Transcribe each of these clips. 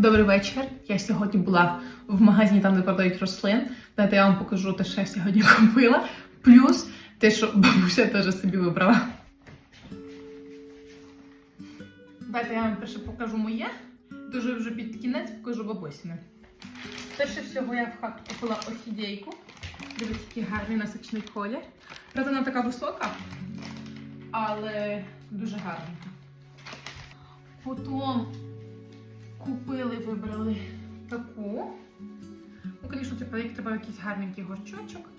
Добрий вечір. Я сьогодні була в магазині, там де продають рослин. Дайте я вам покажу те, що я сьогодні купила. Плюс те, що бабуся теж собі вибрала. Дайте я вам перше покажу моє. Дуже вже під кінець покажу бабусіне. Перше всього я в хату купила орхідейку. Дивіться, який гарний насичний колір. Правда, вона така висока, але дуже гарненька. Потім купили, вибрали таку. Ну, звісно, типу, як треба якийсь гарненький горчочок,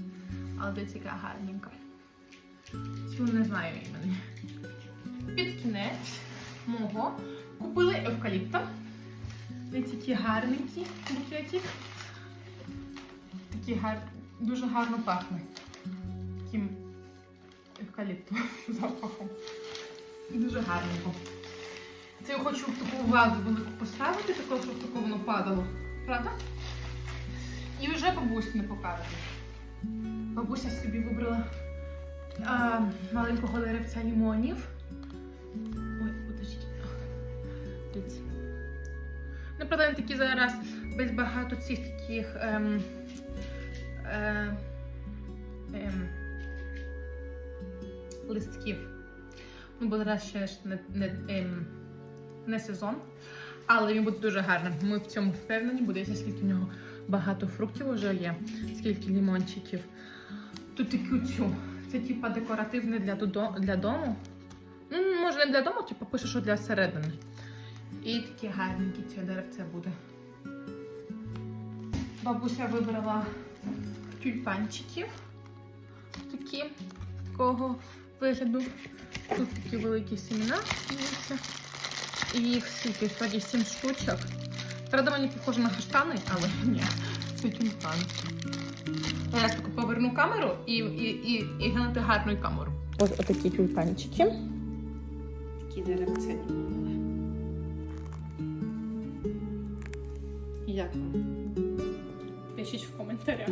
але дивіться, яка гарненька. Цю не знаю імені. Під кінець мого купили евкаліпта. Дивіться, які гарненькі букетик. Такі гар... дуже гарно пахне. Таким евкаліптовим запахом. Дуже гарненько. Це я хочу в таку вазу велику поставити, також, щоб таке воно падало. Правда? І вже бабусь не показує. Бабуся собі вибрала а, маленького деревця лімонів. Ой, подождіть. Дивіться. Ну, правда, такі зараз без багато цих таких. Ем, е, ем, листків. Ну, бо зараз ще ж не, не, ем, не сезон, але він буде дуже гарним. Ми в цьому впевнені, буде скільки в нього багато фруктів вже є, скільки лімончиків. Тут таку цю. Це типа декоративне для, додо- для дому. Ну, може не для дому, типу пише, що для середини. І такі гарненькі це деревце буде. Бабуся вибрала тюльпанчиків. Такі такого вигляду. Тут такі великі семена. І їх скільки, сьогодні 7 штучок. Правда, мені похоже на каштани, але ні, це тюльпан. Зараз таку поверну камеру і, і, і, і глянути гарну камеру. Ось отакі тюльпанчики. Такі деревця. Як вам? Пишіть в коментарях.